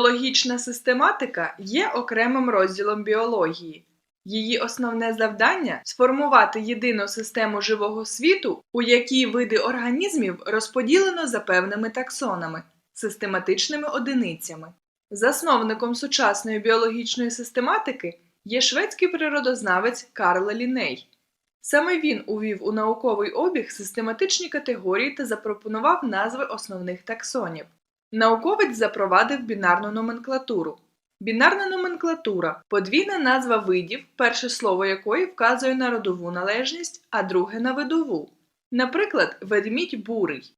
Біологічна систематика є окремим розділом біології. Її основне завдання сформувати єдину систему живого світу, у якій види організмів розподілено за певними таксонами, систематичними одиницями. Засновником сучасної біологічної систематики є шведський природознавець Карл Ліней. Саме він увів у науковий обіг систематичні категорії та запропонував назви основних таксонів. Науковець запровадив бінарну номенклатуру. Бінарна номенклатура подвійна назва видів, перше слово якої вказує на родову належність, а друге на видову. Наприклад, ведмідь бурий.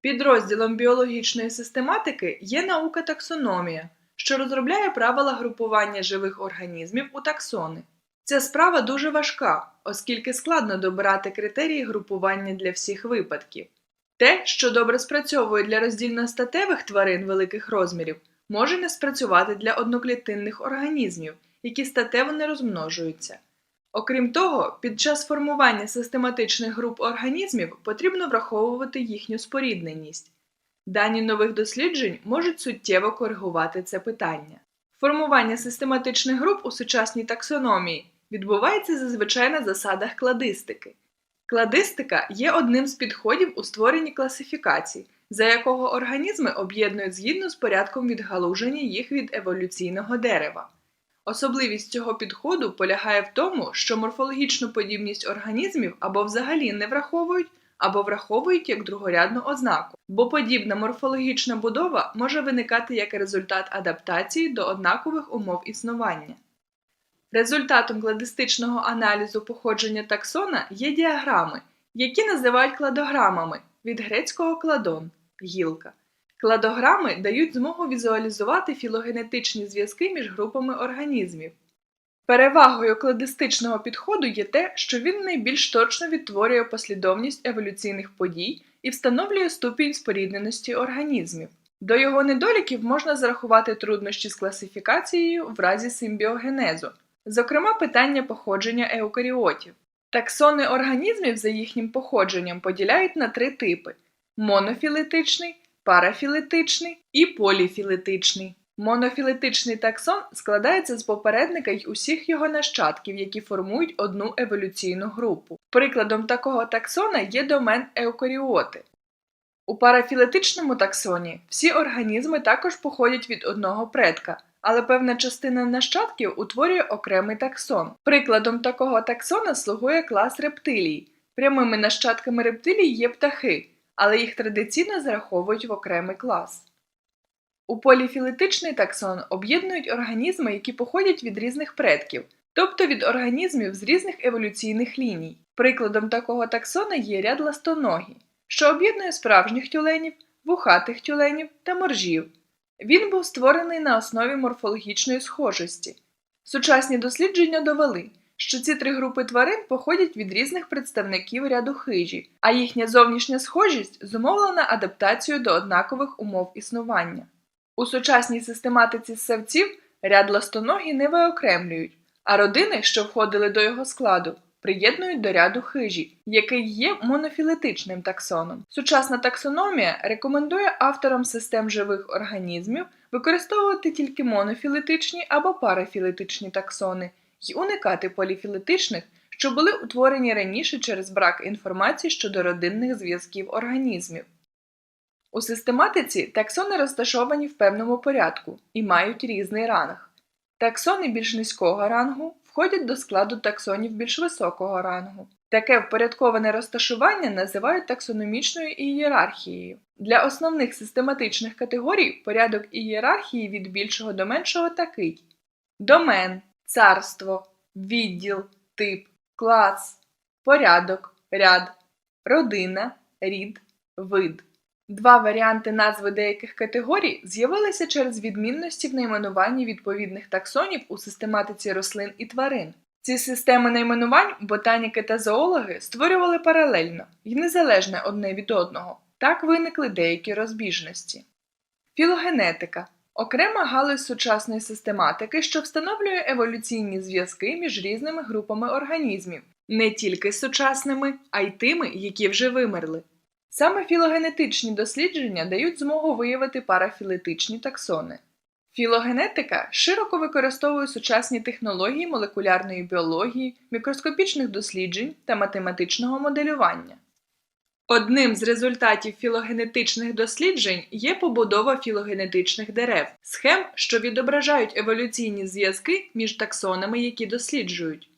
Підрозділом біологічної систематики є наука таксономія, що розробляє правила групування живих організмів у таксони. Ця справа дуже важка, оскільки складно добирати критерії групування для всіх випадків. Те, що добре спрацьовує для роздільностатевих тварин великих розмірів, може не спрацювати для одноклітинних організмів, які статево не розмножуються. Окрім того, під час формування систематичних груп організмів потрібно враховувати їхню спорідненість. Дані нових досліджень можуть суттєво коригувати це питання. Формування систематичних груп у сучасній таксономії відбувається зазвичай на засадах кладистики. Кладистика є одним з підходів у створенні класифікацій, за якого організми об'єднують згідно з порядком відгалуження їх від еволюційного дерева. Особливість цього підходу полягає в тому, що морфологічну подібність організмів або взагалі не враховують, або враховують як другорядну ознаку, бо подібна морфологічна будова може виникати як результат адаптації до однакових умов існування. Результатом кладистичного аналізу походження таксона є діаграми, які називають кладограмами від грецького кладон гілка. Кладограми дають змогу візуалізувати філогенетичні зв'язки між групами організмів. Перевагою кладистичного підходу є те, що він найбільш точно відтворює послідовність еволюційних подій і встановлює ступінь спорідненості організмів. До його недоліків можна зарахувати труднощі з класифікацією в разі симбіогенезу, зокрема питання походження еукаріотів. Таксони організмів за їхнім походженням поділяють на три типи: монофілетичний, парафілетичний і поліфілетичний. Монофілетичний таксон складається з попередника й усіх його нащадків, які формують одну еволюційну групу. Прикладом такого таксона є домен еукаріоти. У парафілетичному таксоні всі організми також походять від одного предка, але певна частина нащадків утворює окремий таксон. Прикладом такого таксона слугує клас рептилій. Прямими нащадками рептилій є птахи, але їх традиційно зараховують в окремий клас. У поліфілетичний таксон об'єднують організми, які походять від різних предків, тобто від організмів з різних еволюційних ліній. Прикладом такого таксона є ряд ластоногі, що об'єднує справжніх тюленів, вухатих тюленів та моржів. Він був створений на основі морфологічної схожості. Сучасні дослідження довели, що ці три групи тварин походять від різних представників ряду хижі, а їхня зовнішня схожість зумовлена адаптацією до однакових умов існування. У сучасній систематиці ссавців ряд ластоногі не виокремлюють, а родини, що входили до його складу, приєднують до ряду хижі, який є монофілетичним таксоном. Сучасна таксономія рекомендує авторам систем живих організмів використовувати тільки монофілетичні або парафілетичні таксони й уникати поліфілетичних, що були утворені раніше через брак інформації щодо родинних зв'язків організмів. У систематиці таксони розташовані в певному порядку і мають різний ранг. Таксони більш низького рангу входять до складу таксонів більш високого рангу. Таке впорядковане розташування називають таксономічною ієрархією. Для основних систематичних категорій порядок ієрархії від більшого до меншого такий: домен, царство, відділ, тип, клас, порядок, ряд, родина, рід, вид. Два варіанти назви деяких категорій з'явилися через відмінності в найменуванні відповідних таксонів у систематиці рослин і тварин. Ці системи найменувань ботаніки та зоологи створювали паралельно і незалежне одне від одного. Так виникли деякі розбіжності. Філогенетика окрема галузь сучасної систематики, що встановлює еволюційні зв'язки між різними групами організмів, не тільки сучасними, а й тими, які вже вимерли. Саме філогенетичні дослідження дають змогу виявити парафілетичні таксони. Філогенетика широко використовує сучасні технології молекулярної біології, мікроскопічних досліджень та математичного моделювання. Одним з результатів філогенетичних досліджень є побудова філогенетичних дерев, схем, що відображають еволюційні зв'язки між таксонами, які досліджують.